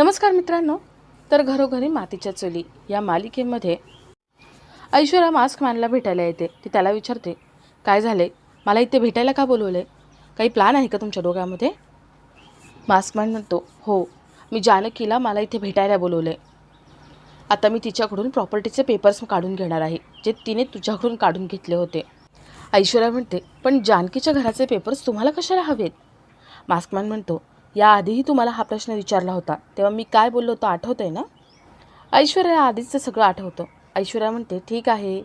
नमस्कार मित्रांनो. तर घरोघरी मातीच्या चुली या मालिकेमध्ये ऐश्वर्या मास्क मॅनला भेटायला येते. ती त्याला विचारते काय झाले मला इथे भेटायला का बोलवले काही प्लॅन आहे का तुमच्या डोक्यामध्ये मास्क मॅन म्हणतो हो मी जानकीला मला इथे भेटायला बोलवले आता मी तिच्याकडून प्रॉपर्टीचे पेपर्स काढून घेणार आहे जे तिने तुझ्याकडून काढून घेतले होते. ऐश्वर्या म्हणते पण जानकीच्या घराचे पेपर्स तुम्हाला कशाला हवेत? मास्कमॅन म्हणतो याआधीही तुम्हाला हा प्रश्न विचारला होता. तेव्हा मी काय बोललो होतो आठवतं आहे ना? ऐश्वर्या ते सगळं आठवतं. ऐश्वर्या म्हणते ठीक आहे.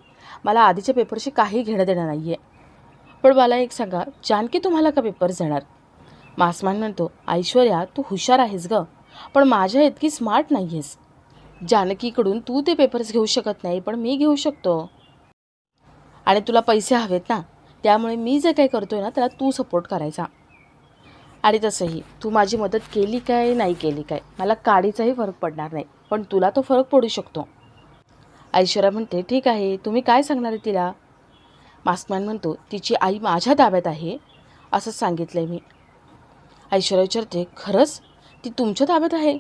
मला आधीच्या पेपरशी काही घेणं देणं नाही आहे पण मला एक सांगा जानकी तुम्हाला का पेपर्स देणार मासमान म्हणतो ऐश्वर्या तू हुशार आहेस गं पण माझ्या इतकी स्मार्ट नाही आहेस जानकीकडून तू ते पेपर्स घेऊ शकत नाही पण मी घेऊ शकतो. आणि तुला पैसे हवेत ना त्यामुळे मी जे काही करतोय ना त्याला तू सपोर्ट करायचा. आणि तसंही तू माझी मदत केली काय नाही केली काय? मला काडीचाही फरक पडणार नाही पण तुला तो फरक पडू शकतो. ऐश्वर्या म्हणते ठीक आहे तुम्ही काय सांगणार आहे तिला? मास्कमॅन म्हणतो तिची आई माझ्या ताब्यात आहे असंच सांगितलं आहे मी. ऐश्वर्या विचारते खरंच? ती तुमच्या ताब्यात आहे?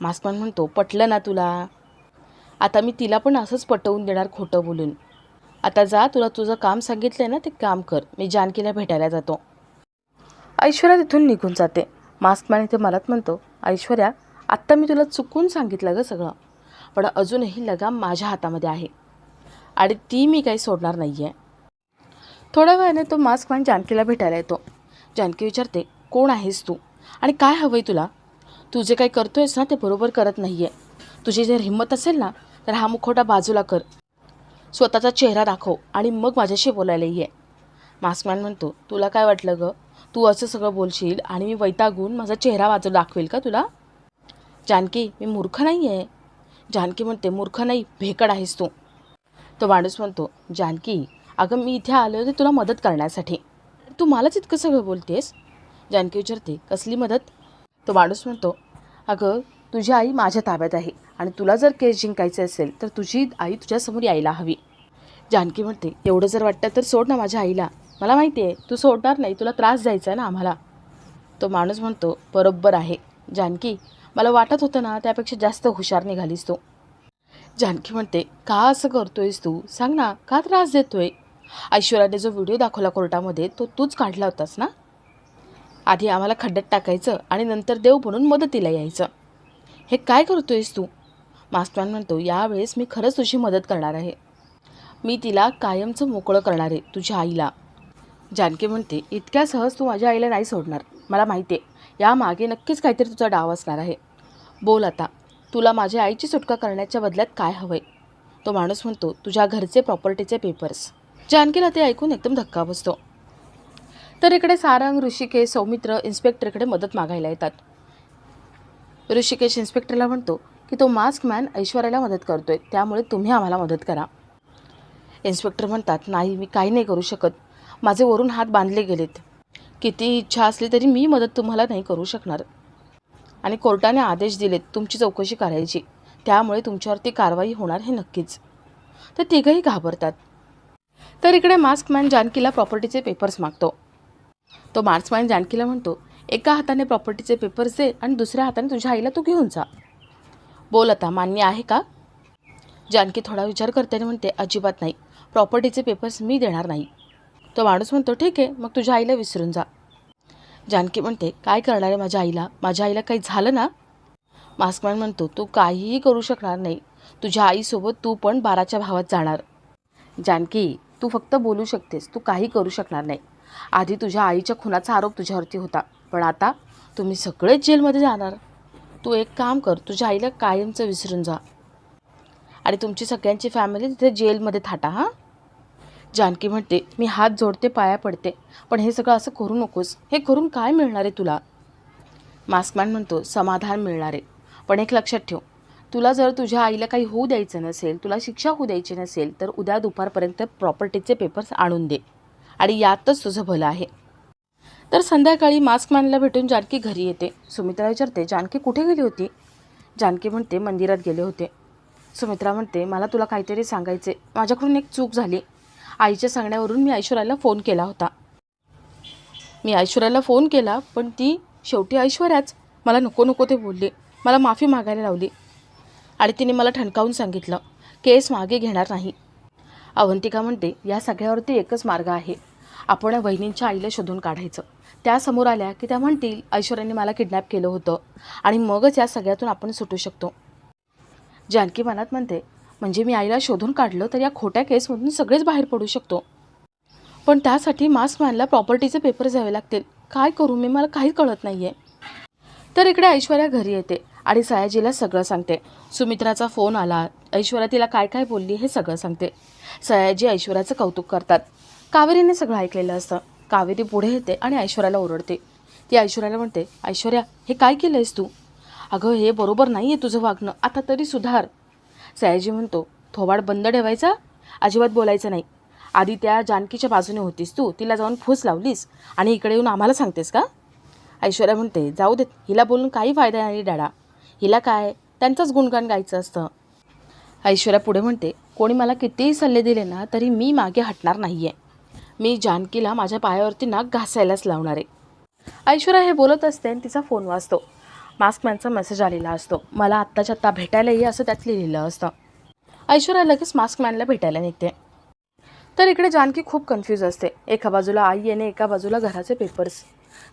मास्कमॅन म्हणतो पटलं ना तुला. आता मी तिला पण असंच पटवून देणार खोटं बोलून. आता जा तुला तुझं काम सांगितलं आहे ना ते काम कर. मी जानकीला भेटायला जातो. ऐश्वर्या तिथून निघून जाते. मास्कमॅन इथे मलाच म्हणतो ऐश्वर्या आत्ता मी तुला चुकून सांगितलं गं सगळं. पण अजूनही लगाम माझ्या हातामध्ये आहे. आणि ती मी काही सोडणार नाही आहे थोड्या वेळाने तो मास्कमॅन जानकीला भेटायला येतो. जानकी विचारते कोण आहेस तू? आणि काय हवं आहे तुला? तू जे काही करतोयस ना ते बरोबर करत नाही आहे तुझी जर हिंमत असेल ना तर हा मुखवटा बाजूला कर. स्वतःचा चेहरा दाखव आणि मग माझ्याशी बोलायला ये. मास्कमॅन म्हणतो तुला काय वाटलं गं? तू असं सगळं बोलशील आणि मी वैतागून माझा चेहरा वाजव दाखवेल का तुला? जानकी मी मूर्ख नाही आहे जानकी म्हणते मूर्ख नाही भेकड आहेस तू. तो माणूस म्हणतो जानकी अगं मी इथे आलो होते तुला मदत करण्यासाठी. तू मलाच इतकं सगळं बोलतेस? जानकी विचारते कसली मदत? तो माणूस म्हणतो अगं तुझी आई माझ्या ताब्यात आहे आणि तुला जर केस जिंकायचे असेल तर तुझी आई तुझ्यासमोर यायला हवी. जानकी म्हणते एवढं जर वाटतं तर सोड ना माझ्या आईला. मला माहिती आहे तू सोडणार नाही तुला त्रास द्यायचा आहे ना आम्हाला. तो माणूस म्हणतो बरोबर आहे. जानकी मला वाटत होतं ना त्यापेक्षा जास्त हुशार निघालीस तू. जानकी म्हणते का असं करतोयस तू? सांग ना का त्रास देतोय? ऐश्वर्याने जो व्हिडिओ दाखवला कोर्टामध्ये तो तूच काढला होतास ना? आधी आम्हाला खड्ड्यात टाकायचं आणि नंतर देव म्हणून मदतीला यायचं. हे काय करतोयस तू? मास्टरमॅन म्हणतो यावेळेस मी खरंच तुझी मदत करणार आहे. मी तिला कायमचं मोकळं करणार आहे तुझ्या आईला. जानकी म्हणते इतक्या सहज तू माझ्या आईला नाही सोडणार. मला माहिती आहे यामागे नक्कीच काहीतरी तुझा डाव असणार आहे. बोल आता तुला माझ्या आईची सुटका करण्याच्या बदल्यात काय हवं आहे तो माणूस म्हणतो तुझ्या घरचे प्रॉपर्टीचे पेपर्स जानकीला ते ऐकून एकदम धक्का बसतो. तर इकडे सारंग ऋषिकेश सौमित्र इन्स्पेक्टरकडे मदत मागायला येतात. ऋषिकेश इन्स्पेक्टरला म्हणतो की तो मास्क मॅन ऐश्वर्याला मदत करतोय त्यामुळे तुम्ही आम्हाला मदत करा. इन्स्पेक्टर म्हणतात नाही मी काही नाही करू शकत. माझे वरून हात बांधले गेलेत. किती इच्छा असली तरी मी मदत तुम्हाला नाही करू शकणार. आणि कोर्टाने आदेश दिलेत तुमची चौकशी करायची. त्यामुळे तुमच्यावरती कारवाई होणार हे नक्कीच. तर तिघंही घाबरतात. तर इकडे मास्कमॅन जानकीला प्रॉपर्टीचे पेपर्स मागतो. तो मार्क्समॅन जानकीला म्हणतो एका हाताने प्रॉपर्टीचे पेपर्स दे आणि दुसऱ्या हाताने तुझ्या आईला तू घेऊन जा. बोल आता मान्य आहे का? जानकी थोडा विचार करते आणि म्हणते अजिबात नाही. प्रॉपर्टीचे पेपर्स मी देणार नाही. तो माणूस म्हणतो ठीक आहे मग तुझ्या आईला विसरून जा. जानकी म्हणते काय करणार आहे माझ्या आईला? माझ्या आईला काही झालं ना? मास्कमॅन म्हणतो तू काहीही करू शकणार नाही. तुझ्या आईसोबत तू पण बाराच्या भावात जाणार. जानकी तू फक्त बोलू शकतेस. तू काही करू शकणार नाही. आधी तुझ्या आईच्या खुनाचा आरोप तुझ्यावरती होता. पण आता तुम्ही सगळेच जेलमध्ये जाणार. तू एक काम कर तुझ्या आईला कायमचं विसरून जा. आणि तुमची सगळ्यांची फॅमिली तिथे जेलमध्ये थाटा हां? जानकी म्हणते मी हात जोडते पाया पडते पण हे सगळं असं करू नकोस. हे करून काय मिळणार आहे तुला? मास्कमॅन म्हणतो समाधान मिळणार आहे. पण एक लक्षात ठेव तुला जर तुझ्या आईला काही होऊ द्यायचं नसेल तुला शिक्षा होऊ द्यायची नसेल तर उद्या दुपारपर्यंत प्रॉपर्टीचे पेपर्स आणून दे आणि यातच तुझं भलं आहे. तर संध्याकाळी मास्कमॅनला भेटून जानकी घरी येते. सुमित्रा विचारते जानकी कुठे गेली होती? जानकी म्हणते मंदिरात गेले होते. सुमित्रा म्हणते मला तुला काहीतरी सांगायचे माझ्याकडून एक चूक झाली. आईच्या सांगण्यावरून मी ऐश्वर्याला फोन केला होता. मी ऐश्वर्याला फोन केला पण ती शेवटी ऐश्वर्याच. मला नको नको ते बोलली. मला माफी मागायला लावली. आणि तिने मला ठणकावून सांगितलं केस मागे घेणार नाही. अवंतिका म्हणते या सगळ्यावरती एकच मार्ग आहे. आपण वहिनींच्या आईला शोधून काढायचं. त्या समोर आल्या की त्या म्हणतील ऐश्वर्याने मला किडनॅप केलं होतं. आणि मगच या सगळ्यातून आपण सुटू शकतो. जानकी मनात म्हणते म्हणजे मी आईला शोधून काढलं तर या खोट्या केसमधून सगळेच बाहेर पडू शकतो. पण त्यासाठी मास्क मॅनला प्रॉपर्टीचे पेपर द्यावे लागतील. काय करू मी? मला काही कळत नाही आहे तर इकडे ऐश्वर्या घरी येते आणि सयाजीला सगळं सांगते. सुमित्राचा फोन आला. ऐश्वर्या तिला काय काय बोलली हे सगळं सांगते. सयाजी ऐश्वर्याचं कौतुक करतात. कावेरीने सगळं ऐकलेलं असतं. कावेरी पुढे येते आणि ऐश्वर्याला ओरडते. ती ऐश्वर्याला म्हणते ऐश्वर्या हे काय केलं आहेस तू? अगं हे बरोबर नाही आहे तुझं वागणं. आता तरी सुधार. सयाजी म्हणतो थोबाड बंद ठेवायचा? अजिबात बोलायचं नाही. आधी त्या जानकीच्या बाजूने होतीस तू तिला जाऊन फूस लावलीस आणि इकडे येऊन आम्हाला सांगतेस का? ऐश्वर्या म्हणते जाऊ देत हिला बोलून काही फायदा नाही डॅडा. हिला काय? त्यांचंच गुणगान गायचं असतं. ऐश्वर्या पुढे म्हणते कोणी मला कितीही सल्ले दिले ना तरी मी मागे हटणार नाही आहे मी जानकीला माझ्या पायावरती नाक घासायलाच लावणार आहे. ऐश्वर्या हे बोलत असते आणि तिचा फोन वाजतो. मास्कमॅनचा मेसेज आलेला असतो. मला आत्ताच्या आत्ता भेटायला ये असं त्यात लिहिलेलं असतं. ऐश्वर्या लगेच मास्कमॅनला भेटायला निघते. तर इकडे जानकी खूप कन्फ्यूज असते. एका बाजूला आई येणे एका बाजूला घराचे पेपर्स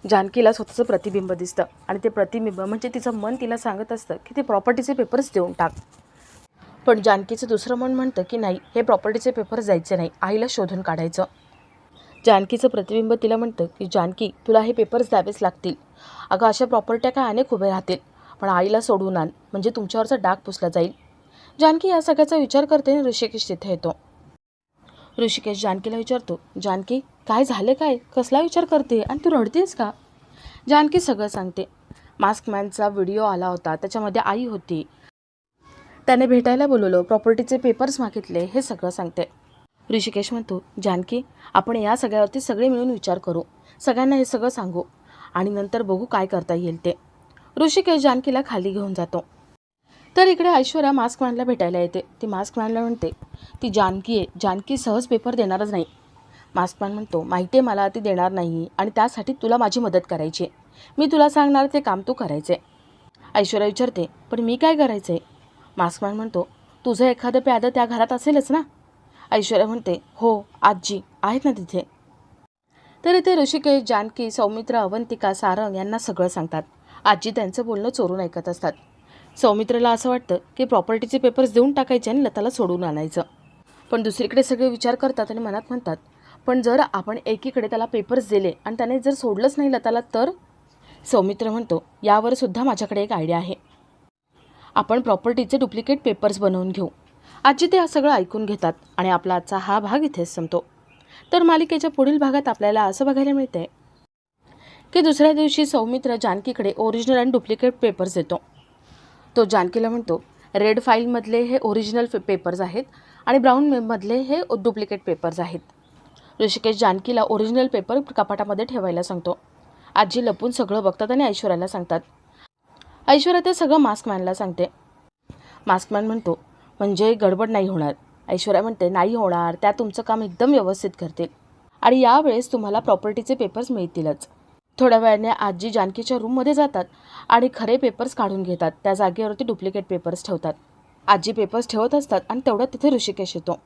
जानकीला स्वतःचं प्रतिबिंब दिसतं. आणि ते प्रतिबिंब म्हणजे तिचं मन तिला सांगत असतं की ते प्रॉपर्टीचे पेपर्स देऊन टाक. पण जानकीचं दुसरं मन म्हणतं की नाही हे प्रॉपर्टीचे पेपर्स द्यायचे नाही. आईला शोधून काढायचं. जानकीचं प्रतिबिंब तिला म्हणतं की जानकी तुला हे पेपर्स द्यावेच लागतील. अगं अशा प्रॉपर्ट्या काय अनेक उभे राहतील. पण आईला सोडून आण. म्हणजे तुमच्यावरचा डाग पुसला जाईल. जानकी या सगळ्याचा विचार करते आणि ऋषिकेश तिथे येतो. ऋषिकेश जानकीला विचारतो जानकी काय झालं काय? कसला विचार करते? आणि तू रडतेस का? जानकी सगळं सांगते. मास्कमॅनचा व्हिडिओ आला होता. त्याच्यामध्ये आई होती. त्याने भेटायला बोलवलं. प्रॉपर्टीचे पेपर्स मागितले. हे सगळं सांगते. ऋषिकेश म्हणतो जानकी आपण या सगळ्यावरती सगळे मिळून विचार करू. सगळ्यांना हे सगळं सांगू. आणि नंतर बघू काय करता येईल ते. ऋषिकेश जानकीला खाली घेऊन जातो. तर इकडे ऐश्वर्या मास्क मॅनला भेटायला येते. ती मास्क मॅनला म्हणते ती जानकी आहे. जानकी सहज पेपर देणारच नाही. मास्क मॅन म्हणतो माहिती आहे मला ती देणार नाही. आणि त्यासाठी तुला माझी मदत करायची आहे. मी तुला सांगणार ते काम तू करायचे. ऐश्वर्या विचारते पण मी काय करायचं? आहे मास्कमॅन म्हणतो तुझं एखादं प्यादं त्या घरात असेलच ना? ऐश्वर्या म्हणते हो आजी आहेत ना तिथे. तर इथे ऋषिकेश जानकी सौमित्र अवंतिका सारंग यांना सगळं सांगतात. आजी त्यांचं बोलणं चोरून ऐकत असतात. सौमित्रला असं वाटतं की प्रॉपर्टीचे पेपर्स देऊन टाकायचे आणि लताला सोडून आणायचं. पण दुसरीकडे सगळे विचार करतात आणि मनात म्हणतात पण जर आपण एकीकडे त्याला पेपर्स दिले आणि त्याने जर सोडलंच नाही लताला तर? सौमित्र म्हणतो यावर सुद्धा माझ्याकडे एक आयडिया आहे. आपण प्रॉपर्टीचे डुप्लिकेट पेपर्स बनवून घेऊ. आजी ते सगळं ऐकून घेतात आणि आपला आजचा हा भाग इथेच संपतो. तर मालिकेच्या पुढील भागात आपल्याला असं बघायला मिळते की दुसऱ्या दिवशी सौमित्र जानकीकडे ओरिजिनल आणि डुप्लिकेट पेपर्स देतो. तो जानकीला म्हणतो रेड फाईलमधले हे ओरिजिनल पेपर्स आहेत आणि ब्राऊन मधले हे डुप्लिकेट पेपर्स आहेत. ऋषिकेश जानकीला ओरिजिनल पेपर कपाटामध्ये ठेवायला सांगतो. आजी लपून सगळं बघतात आणि ऐश्वर्याला सांगतात. ऐश्वर्या ते सगळं मास्कमॅनला सांगते. मास्कमॅन म्हणतो म्हणजे गडबड नाही होणार. ऐश्वर्या म्हणते नाही होणार. त्या तुमचं काम एकदम व्यवस्थित करतील. आणि यावेळेस तुम्हाला प्रॉपर्टीचे पेपर्स मिळतीलच. थोड्या वेळाने आजी जानकीच्या रूममध्ये जातात आणि खरे पेपर्स काढून घेतात. त्या जागेवरती डुप्लिकेट पेपर्स ठेवतात. आजी पेपर्स ठेवत असतात आणि तेवढ्यात तिथे ऋषिकेश येतो.